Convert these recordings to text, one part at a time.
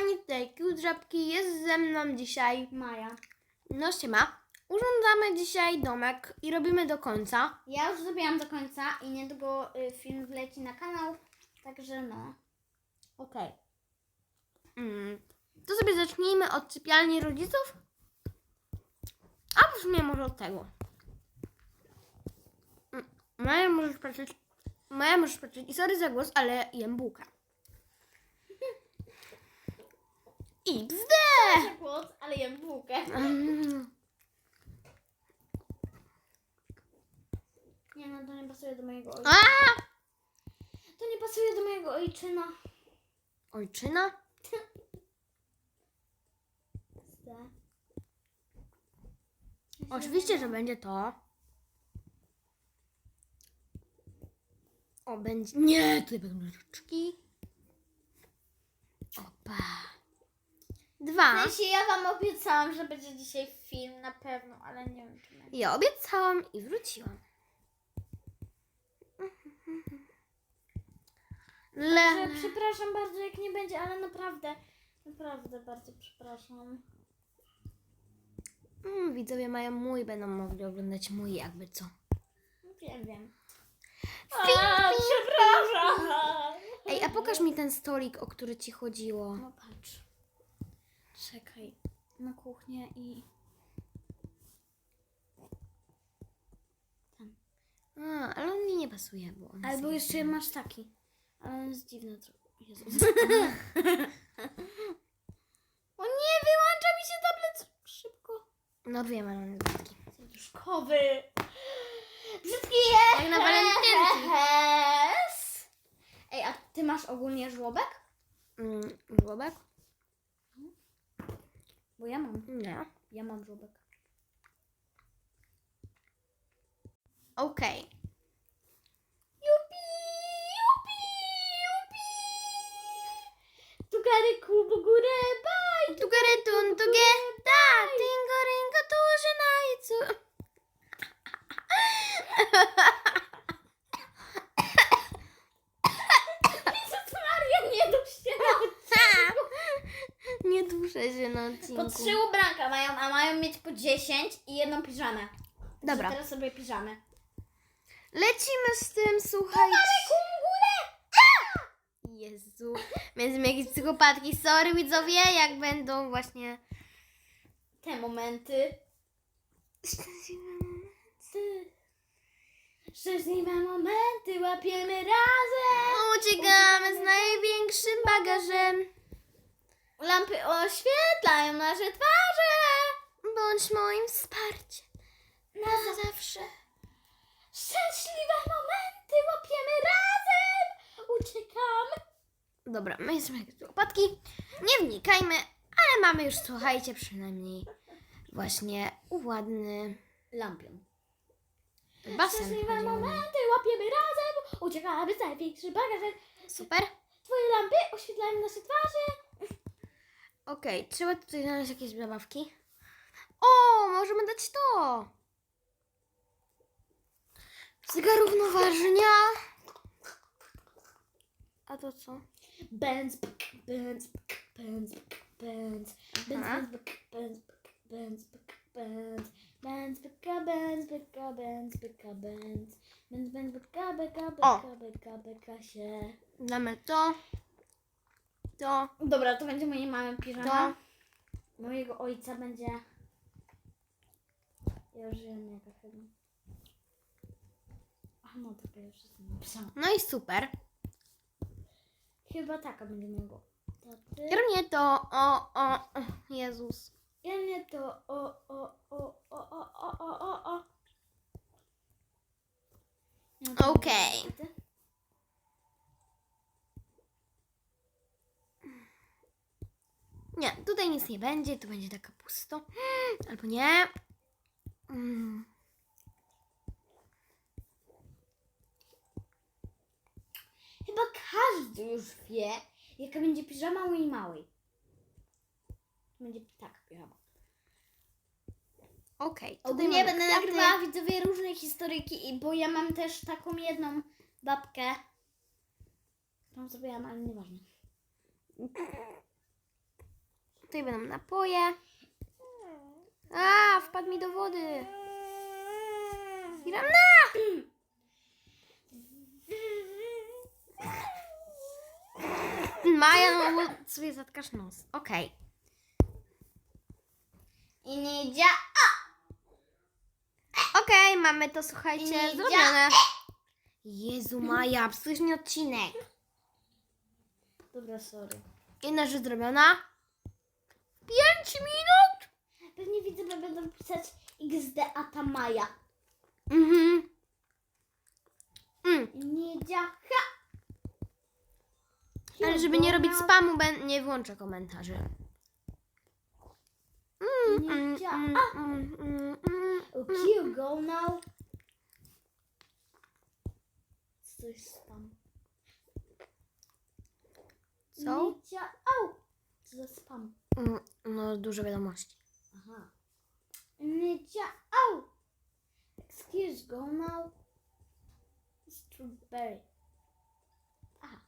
kochani, tutaj Żabki jest ze mną dzisiaj. Maja. No siema. Urządzamy dzisiaj domek i robimy do końca. Ja już zrobiłam do końca i niedługo y, film wleci na kanał, także no. Okej. Mm, to sobie zacznijmy od sypialni rodziców. A w sumie może od tego. Mm, Maja możesz patrzeć. Maja możesz patrzeć. I sorry za głos, ale jem bułkę. XD! głos, ale jem bułkę. Mm. Nie no, to nie pasuje do mojego ojca. A! To nie pasuje do mojego ojczyna. Ojczyna? Oczywiście, że będzie to. O, będzie. Nie, tutaj będą rzeczki. Opa. Dwa. W sensie ja wam obiecałam, że będzie dzisiaj film na pewno, ale nie wiem czy będzie. Ja obiecałam i wróciłam. Le. Że Przepraszam bardzo, jak nie będzie, ale naprawdę, naprawdę bardzo przepraszam. Mm, widzowie mają mój, będą mogli oglądać mój, jakby co. Wiem, wiem. A, przepraszam! Ej, a pokaż mi ten stolik, o który ci chodziło. No patrz. Czekaj. Na kuchnię i... A, ale on mi nie pasuje, bo on Albo jest jeszcze masz taki. Ale on jest dziwny trochę. Jezus. o nie, wyłącza mi się tablet szybko. No wiem, ale on jest taki. Serduszkowy. Brzydki jest. Jak na walentynki. Ej, a ty masz ogólnie żłobek? Mm, żłobek? Bo ja mam. Nie. Ja mam żubek. Okej. Okay. Jupi, jupi, jupi. Tugary kubu górę, baj. Tugary tun, tugie, ta, ting. Odcinku. Po trzy ubranka mają, a mają mieć po 10 i jedną piżamę. Dobra. Że Teraz sobie piżamy. Lecimy z tym, słuchajcie. Jezu. Będziemy jakieś psychopatki. Sorry widzowie, jak będą właśnie... Te momenty. Szczęśliwe momenty łapiemy razem. Uciekamy z największym bagażem. Lampy oświetlają nasze twarze. Bądź moim wsparciem. Na zawsze. Szczęśliwe momenty łapiemy razem. Uciekamy. Dobra, my jesteśmy jak psychopatki. Nie wnikajmy, ale mamy już, słuchajcie, przynajmniej właśnie ładny Lampion. basen. Szczęśliwe momenty łapiemy razem. Uciekamy z największym bagażem. Super. Twoje lampy oświetlają nasze twarze. Okej, trzeba tutaj znaleźć jakieś zabawki. O, możemy dać to. Zegar równoważnia. A to co? Benz, benz, benz, benz, benz, benz, benz, benz, benz, benz, byka, benz, byka, benz, byka, benz, benz, benz, byka, byka, byka, byka, byka się. Damy to. To. Dobra, to będzie mojej mamy To. piżama. Mojego ojca będzie... Ja już wiem jaka chyba. A no, to ja już jestem. No i super. Chyba taka będzie mojego taty. Nie to. O, o, o. Jezus. Ja nie to. O, o, o, o, o, o, o, o, o. No to Okej. będzie taty. Nie, tutaj nic nie będzie, tu będzie taka pusto. Albo nie. Mm. Chyba każdy już wie, jaka będzie piżama mojej małej. Będzie tak piżama. Okej. tutaj Ogólnie będę kwiaty. nagrywała widzowie różne historyjki, i bo ja mam też taką jedną babkę. Którą zrobiłam, ale nieważne. Tutaj będą napoje. A, wpadł mi do wody. Miranda! Maja, no bo sobie zatkasz nos. Okej. I nie dzia... Okej, mamy to, słuchajcie, zrobione. Jezu, Maja, mi odcinek. Dobra, sorry. Jedna rzecz zrobiona. Pięć minut? Pewnie widzowie będą pisać XD Atamaja. Mhm. Mm. Nie dzia... Ha! Ale żeby nie robić spamu, ben- nie włączę komentarzy. Mm, Nie mm, mm, A! mm, mm, mm. Okay, go now. Co to jest spam? Co? Nie dzia... Au! Co za spam? Mm, No, dużo wiadomości. Aha. Dzia... Au! Excuse go now. Strawberry. Aha.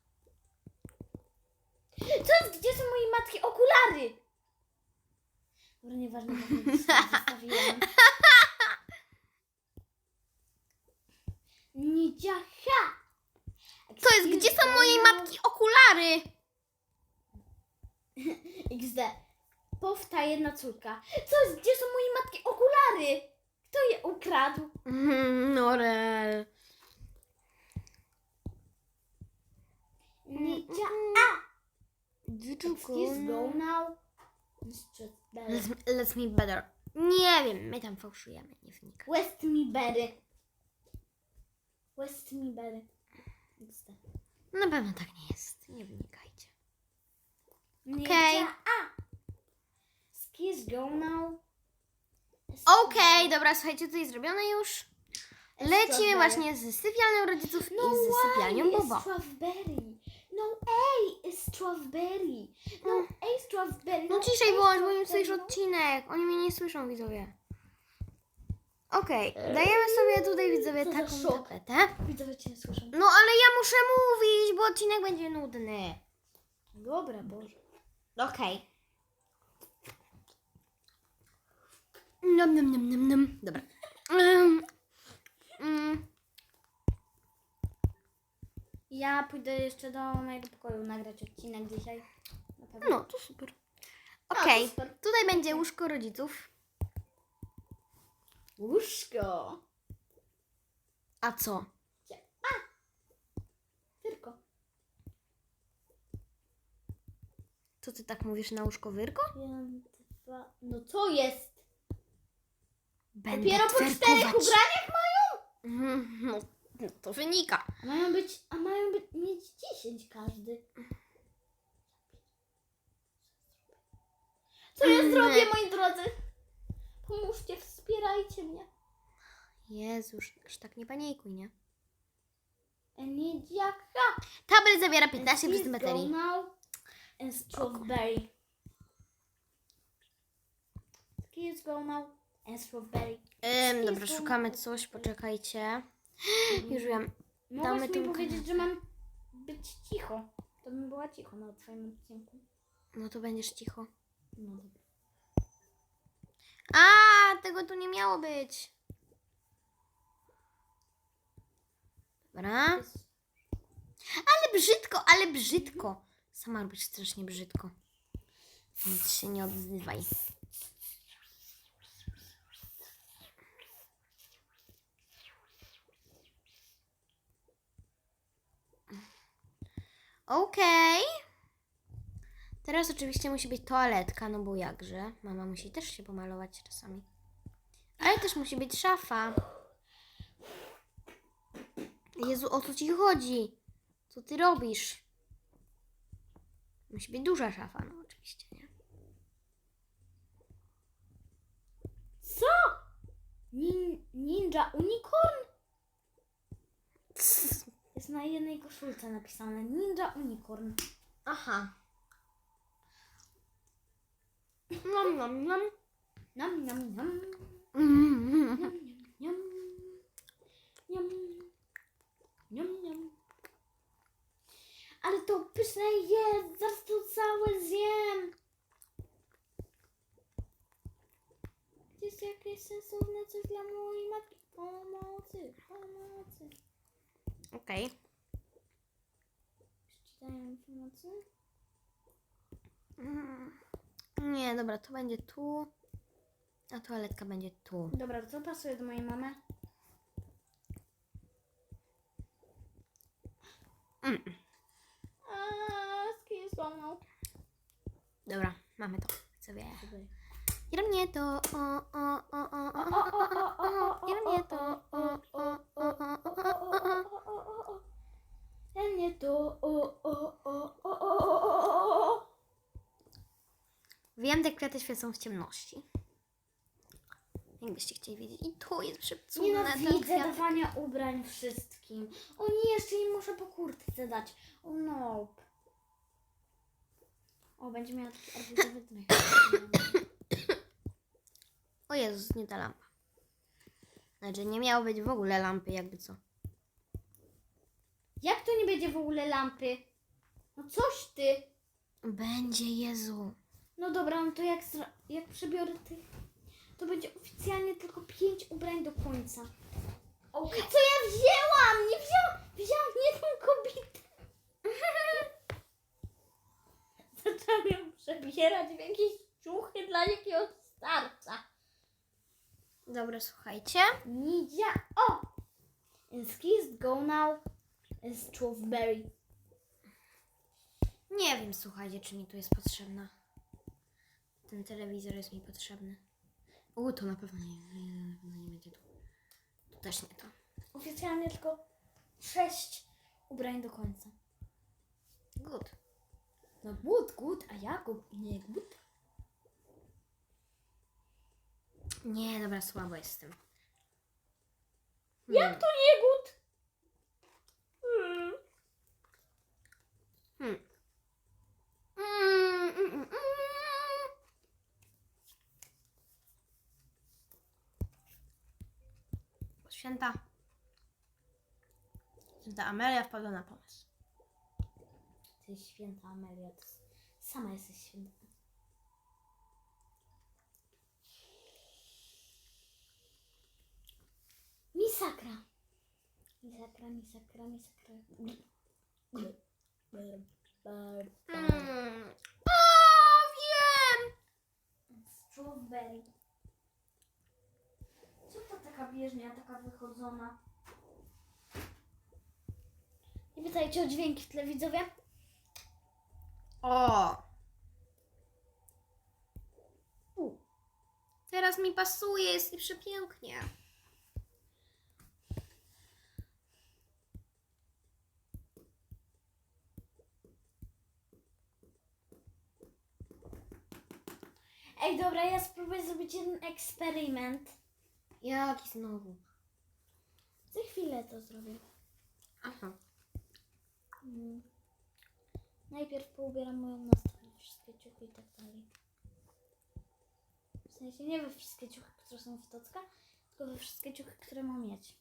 Co jest? Gdzie są moje matki okulary? Dobra, nieważne, bo zostawiłam. Ha! To jest, gdzie są mojej matki okulary? XD. Powta jedna córka. Co jest? Gdzie są moje matki okulary? Kto je ukradł? Mm, Norel. Nie dzia... A! Excuse go now. Strawberry. Let's, let's me better. Nie wiem, my tam fałszujemy, nie wnikam. West Meberry. West Meberry. XD. Na pewno tak nie jest, nie wnikajcie. Nie Okej. dzia... A! Excuse go now. Okej, dobra, słuchajcie, tutaj zrobione już. Lecimy właśnie z sypialnią rodziców No i z sypialnią is Bobo. strawberry? No A is strawberry. No A strawberry. No no ciszej bądź, bo im słyszysz no. odcinek. Oni mnie nie słyszą, widzowie. Okej, dajemy sobie tutaj, widzowie, Co za taką szok. tapetę. Widzowie cię nie słyszą. No ale ja muszę mówić, bo odcinek będzie nudny. Dobra, Boże. Okej. Nom, nom, nom, nom, nom. Dobra. Um, mm, Ja pójdę jeszcze do mojego pokoju nagrać odcinek dzisiaj. No, to super. Okej, to super. tutaj będzie łóżko rodziców. Łóżko. A co? Tylko. Co ty tak mówisz na łóżko wyrko? No co jest? Będę Dopiero po czterech twerkować. ubraniach mają? Mhm, No, no, to wynika. Mają być, a mają być, mieć 10 każdy. Co ja Mm. zrobię, moi drodzy? Pomóżcie, wspierajcie mnie. Jezus, aż tak nie panikuj, nie? Enidiaka. Tablet zawiera 15% Please go baterii. now. And strawberry. Please go now. And strawberry. Ym, dobra, szukamy coś, poczekajcie. Już wiem. Mogłaś Damy mi powiedzieć, że mam być cicho. To bym była cicho na twoim odcinku. No to będziesz cicho. No dobra. A, tego tu nie miało być. Dobra. Ale brzydko, ale brzydko. Sama robisz strasznie brzydko. Nic się nie odzywaj. Okej. Teraz oczywiście musi być toaletka, no bo jakże. Mama musi też się pomalować czasami. Ale też musi być szafa. Jezu, o co ci chodzi? Co ty robisz? Musi być duża szafa, no oczywiście, nie? Co? Nin, ninja unicorn? jest na jednej koszulce napisane Ninja Unicorn. Aha. Nam, nam, nam. Nam, nam, nam. Ale to pyszne jest, zaraz to całe zjem. Jest jakieś sensowne coś dla mojej matki. Pomocy, pomocy. Okej. Przeczytają informacje? Mm. Nie, dobra, to będzie tu. A toaletka będzie tu. Dobra, co pasuje do mojej mamy? Mm. Złamał. Dobra, mamy to. Co wie? Ira mnie to o o o o o o mnie to o o o o mnie to o o o o Wiem, te kwiaty świecą w ciemności. Jakbyście chcieli wiedzieć. I tu jest przepcudne. Nienawidzę dawania ubrań wszystkim. O nie, jeszcze nie muszę po kurtce dać. O oh, no. O, będzie miała taki arbuzowy drych. O Jezus, nie ta lampa. Znaczy, nie miało być w ogóle lampy, jakby co. Jak to nie będzie w ogóle lampy? No coś ty. Będzie, Jezu. No dobra, no to jak, zra- jak przebiorę tych, to będzie oficjalnie tylko pięć ubrań do końca. Okej. Co ja wzięłam? Nie wzięłam, wzięłam jedną kobietę. Zaczęłam ją przebierać w jakieś ciuchy dla jakiegoś starca. Dobra, słuchajcie. Nidzia, o! And skis go now is strawberry. Nie wiem, słuchajcie, czy mi tu jest potrzebna. Ten telewizor jest mi potrzebny. U, to na pewno nie, nie, nie będzie tu. Tu też nie to. Oficjalnie tylko sześć ubrań do końca. Good. No good, good, a ja go nie good. Nie, dobra, słabo jest z tym. Jak to nie good? Hmm. Hmm. Mm, mm, mm, mm. Święta. Święta Amelia wpadła na pomysł. Ty święta Amelia, sama jesteś święta. Misakra. Misakra, misakra, misakra. Mm. O, wiem! Strawberry. Co to taka bieżnia, taka wychodzona? Nie pytajcie o dźwięki w tle, widzowie. O! U. Teraz mi pasuje, jest i przepięknie. Ej, dobra, ja spróbuję zrobić jeden eksperyment. Jaki znowu? Za chwilę to zrobię. Aha. Mm. Najpierw poubieram moją nastrój, wszystkie ciuchy i tak dalej. W sensie nie we wszystkie ciuchy, które są w tocka, tylko we wszystkie ciuchy, które mam mieć.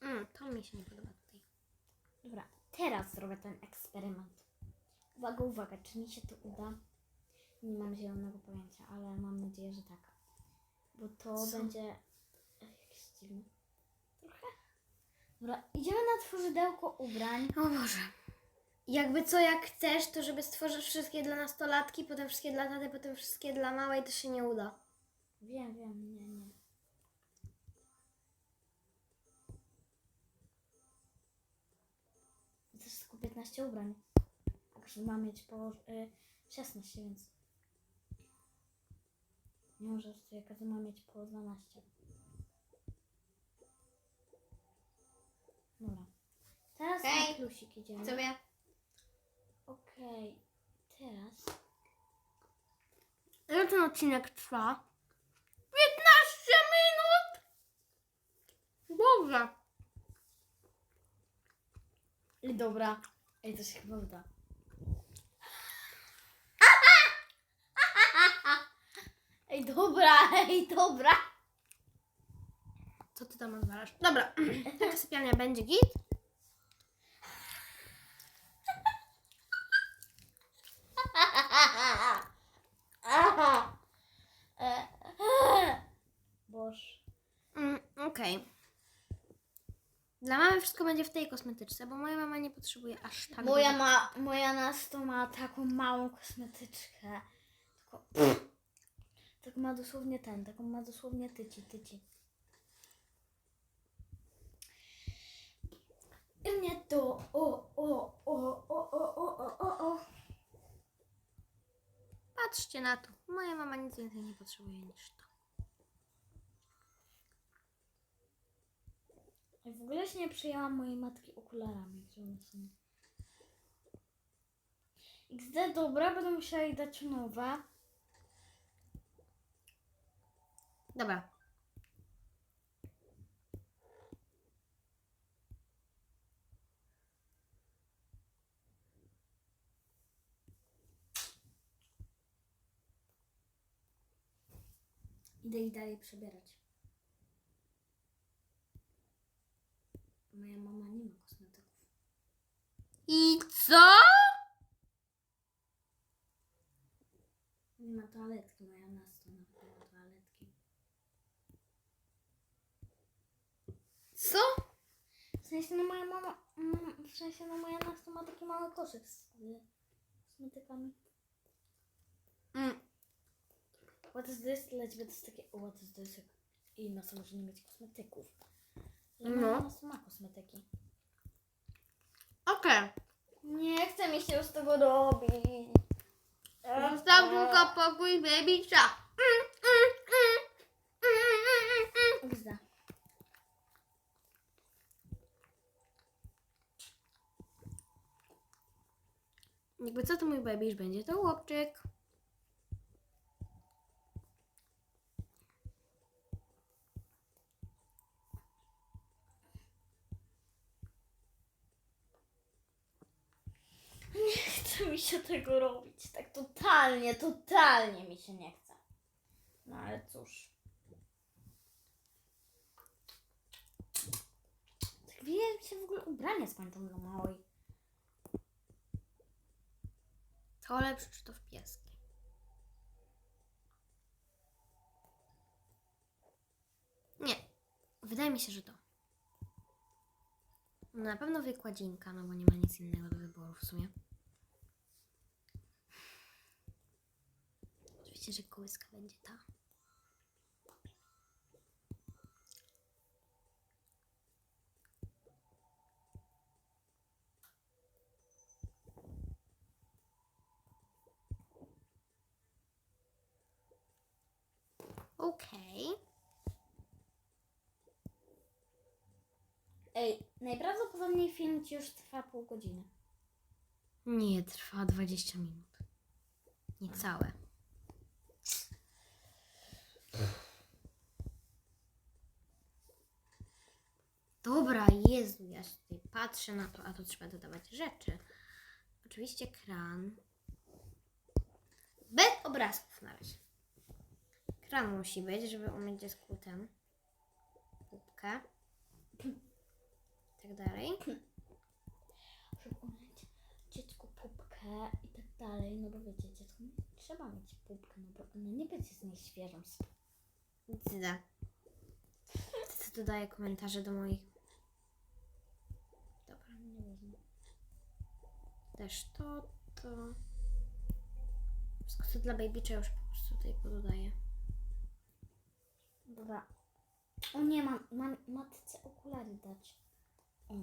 Mm, to mi się nie podoba. Dobra, teraz zrobię ten eksperyment. Uwaga, uwaga, czy mi się to uda? Nie mam zielonego pojęcia, ale mam nadzieję, że tak. Bo to Co? będzie Ech, jakieś dziwne. Trochę. Dobra, idziemy na tworzydełko ubrań. O Boże. Jakby co, jak chcesz, to żeby stworzyć wszystkie dla nastolatki, potem wszystkie dla taty, potem wszystkie dla małej, to się nie uda. Wiem, wiem, nie, nie. To jest tylko 15 ubrań. A każdy ma mieć po y, 16, więc. Nie może, że każdy ma mieć po 12. Dobra. Teraz Okej. na plusik idziemy. Sobie. Okej. Teraz. Ile ten odcinek trwa? 15 minut! Dobrze. Dobra. Ej, to się chyba uda. Ej, dobra, ej, dobra. Co ty tam odwalasz? Dobra, taka sypialnia będzie git. Boż. Mm, Okej. Dla mamy wszystko będzie w tej kosmetyczce, bo moja mama nie potrzebuje aż tak Moja, dużo. ma, moja nasto ma taką małą kosmetyczkę. Tylko, tak ma dosłownie ten, taką ma dosłownie tyci, tyci. I mnie to o, o, o, o, o, o, o, o, o. Patrzcie na to. Moja mama nic więcej nie potrzebuje niż to. I w ogóle się nie przyjęłam mojej matki okularami, są. XD, dobra, będę musiała jej dać nowe. Dobra. Idę ich dalej przebierać. Moja mama nie ma kosmetyków. I co? Nie ma toaletki, moja nasto nawet nie ma toaletki. Co? W sensie, no moja mama, mm, w sensie, no moja nasto ma taki mały koszyk z y, kosmetykami. Mm. What is this? Dla ciebie to jest takie, what is this? I nasta może nie mieć kosmetyków. No. nasto ma kosmetyki. Okej. Nie chce mi się już tego robić. Zostaw tylko pokój. Mm, mm, mm. Mm, mm, mm. Gzda. Jakby co to mój babyś będzie, to chłopczyk. Nie chce mi się tego robić. Tak totalnie, totalnie mi się nie chce. No ale cóż. Tak wie mi się w ogóle ubranie skończą dla małej. To lepsze czy to w pieski? Nie. Wydaje mi się, że to. No na pewno wykładzinka, no bo nie ma nic innego do wyboru w sumie. Oczywiście, że kołyska będzie ta. Okej. Ej, najprawdopodobniej film ci już trwa pół godziny. Nie, trwa 20 minut. Niecałe. Dobra, Jezu, ja tutaj patrzę na to, a tu trzeba dodawać rzeczy. Oczywiście kran. Bez obrazków na razie. Kran musi być, żeby umieć dziecku ten. Kubkę. Tak dalej. Żeby umieć dziecku pupkę i tak dalej. No bo wiecie, dziecku trzeba mieć pupkę, no bo ona nie będzie z niej świeżą. Zda. Co dodaję komentarze do moich. Dobra, Nie wiem. też to, to. Wszystko co dla babycza już po prostu tutaj pododaję. Dobra. O nie, mam, mam matce okulary dać. O.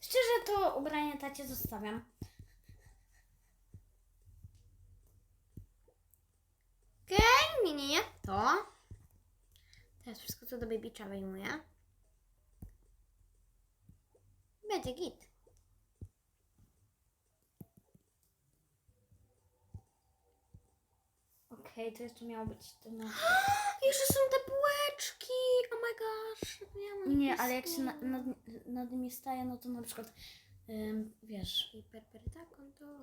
Szczerze to ubranie tacie zostawiam. Okej, nie, nie, nie. To. Teraz wszystko co do babycza wyjmuję. Będzie git. Okej, to jeszcze miało być to na... Jeszcze są te bułeczki. Oh my gosh. zapomniałam Nie, o ale jak się na, nad, nad nimi staje, no to na przykład, ym, wiesz, I perperyta konto, to.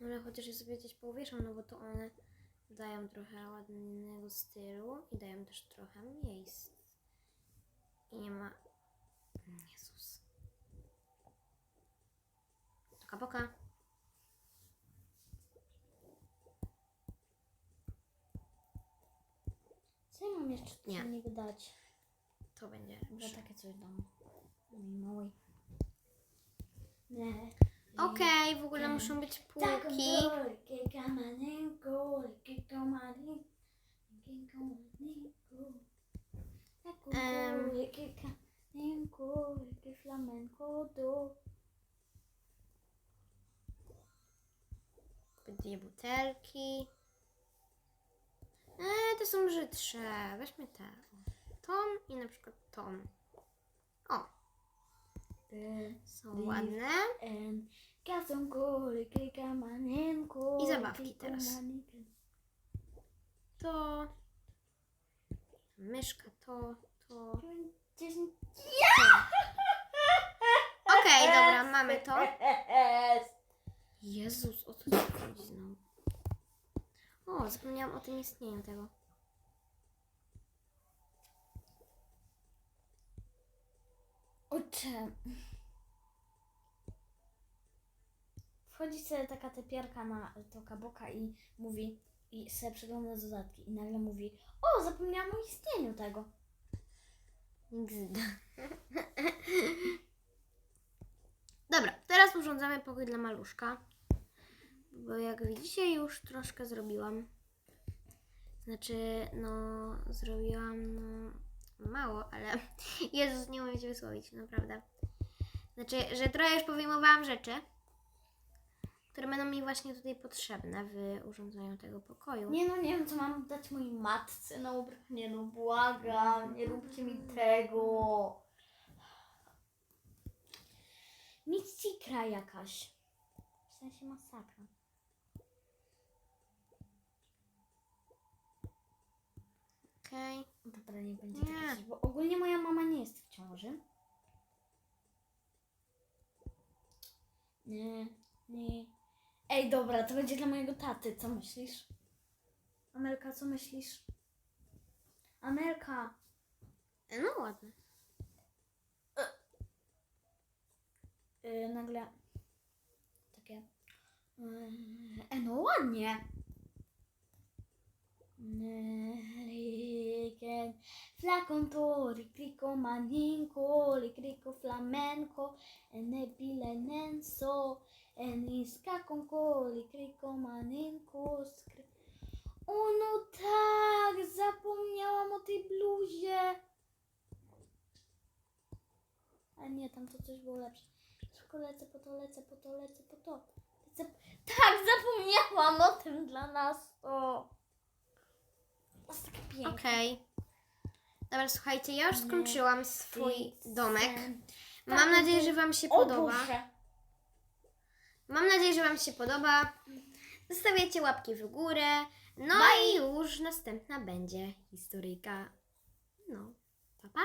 No ale chociaż je sobie gdzieś powieszam, no bo to one dają trochę ładnego stylu i dają też trochę miejsc. i nie ma... Jezus. Poka, poka. Co ja mam jeszcze Nie. do niego dać? To będzie Chyba lepsze. takie coś dam. Mój mały. Nie. Okej, w ogóle muszą być półki. Em. Dwie butelki. Eee, te są brzydsze. Weźmy te. Tą i na przykład tą. O, są ładne. I zabawki teraz. To. Myszka, to, to. Okej, dobra, mamy to. Jezus, o co ci chodzi znowu? O, zapomniałam o tym istnieniu tego. Ocze. Wchodzi sobie taka typiarka na to kaboka i mówi, i sobie przegląda dodatki i nagle mówi, o, zapomniałam o istnieniu tego. XD. Dobra, teraz urządzamy pokój dla maluszka. Bo jak widzicie, już troszkę zrobiłam. Znaczy, no, zrobiłam no, mało, ale Jezus, nie umiem się wysłowić, naprawdę. Znaczy, że trochę już powyjmowałam rzeczy, które będą mi właśnie tutaj potrzebne w urządzeniu tego pokoju. Nie no, nie wiem, co mam dać mojej matce na ubranie, no błagam, nie róbcie mi tego. Nic cikra jakaś. W sensie masakra. Okej. Dobra, nie będzie Nie. bo ogólnie moja mama nie jest w ciąży. Nie, nie. Ej, dobra, to będzie dla mojego taty, co myślisz? Amelka, co myślisz? Amelka, No ładne. yy, nagle takie. Yy, e, no ładnie. Riken, flacon tori, crico maninco, li crico flamenco, e ne bile nenso, e niska con coli, crico maninco, skry... O no tak, zapomniałam o tej bluzie. Ale nie, tam to coś było lepsze. Szybko lecę po to, lecę po to, lecę po to. Lecę... Tak, zapomniałam o tym dla nas. O. Jest takie piękne. Okej. Dobra, słuchajcie, ja już skończyłam swój domek. sen. Mam Tak, nadzieję, że Wam się O podoba. Boże. Mam nadzieję, że Wam się podoba. Zostawiacie łapki w górę. No i już następna będzie historyjka. No, pa pa!